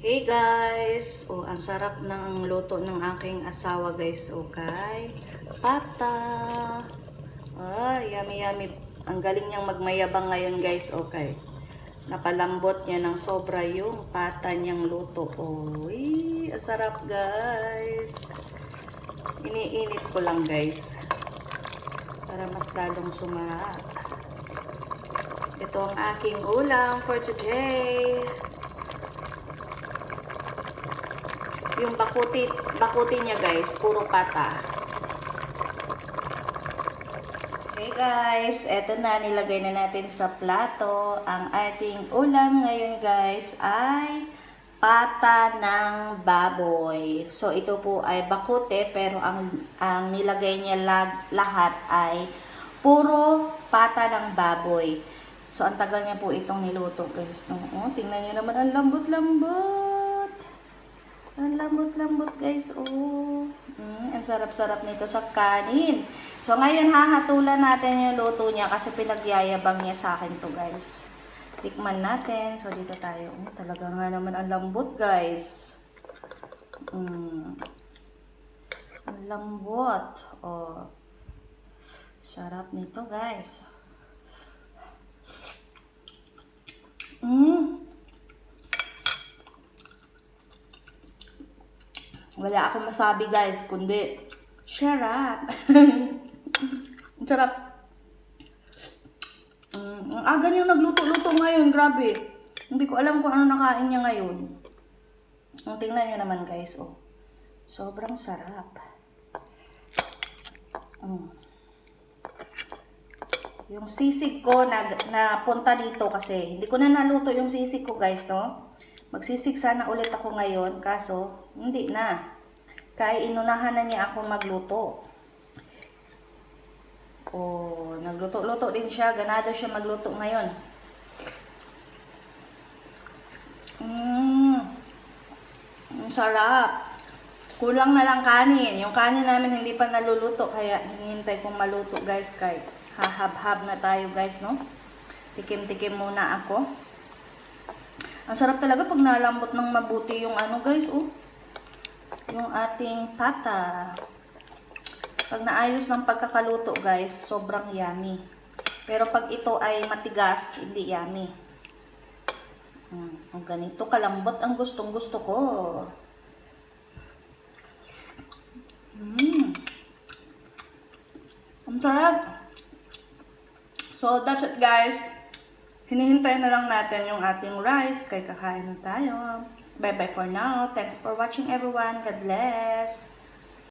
Hey guys! O, ang sarap ng luto ng aking asawa guys. Okay. Pata. Ay, yummy yummy. Ang galing niyang magmayabang ngayon guys. Okay. Napalambot niya ng sobra yung pata niyang luto. Uy, ang sarap guys. Iniinit ko lang guys. Para mas lalong sumarap. Ito ang aking ulam for today. Yung bakuti, bakuti niya guys, puro pata. Okay guys, eto na, nilagay na natin sa plato. Ang ating ulam ngayon guys ay pata ng baboy. So ito po ay bakute pero ang, ang nilagay niya lag, lahat ay puro pata ng baboy. So ang tagal niya po itong niluto guys. No? Oh, tingnan niyo naman ang lambot-lambot. Ang lambot-lambot guys, oh. Mm, ang sarap-sarap nito sa kanin. So ngayon hahatulan natin yung luto niya kasi pinagyayabang niya sa akin to guys. Tikman natin. So dito tayo. Oh, talaga nga naman ang lambot guys. Mm. Ang lambot. Oh. Sarap nito guys. Mm. Wala akong masabi guys, kundi share up. Sarap. Mm, ang aga niyang nagluto-luto ngayon, grabe. Hindi ko alam kung ano nakain niya ngayon. Ang tingnan niyo naman guys, oh. Sobrang sarap. Mm. Yung sisig ko na, na punta dito kasi hindi ko na naluto yung sisig ko guys, no? Magsisig sana ulit ako ngayon, kaso hindi na. Kaya inunahan na niya ako magluto. Oh, nagluto-luto din siya. Ganado siya magluto ngayon. Mmm. Ang sarap. Kulang na lang kanin. Yung kanin namin hindi pa naluluto. Kaya hinihintay kong maluto guys. Kay hahab-hab na tayo guys, no? Tikim-tikim muna ako. Ang sarap talaga pag nalambot ng mabuti yung ano guys, oh. Yung ating pata. Pag naayos ng pagkakaluto guys, sobrang yummy. Pero pag ito ay matigas, hindi yummy. Hmm, ganito kalambot ang gustong gusto ko. Hmm. Ang sarap. So, that's it guys. Hinihintay na lang natin yung ating rice kay kakain na tayo. Bye-bye for now. Thanks for watching everyone. God bless.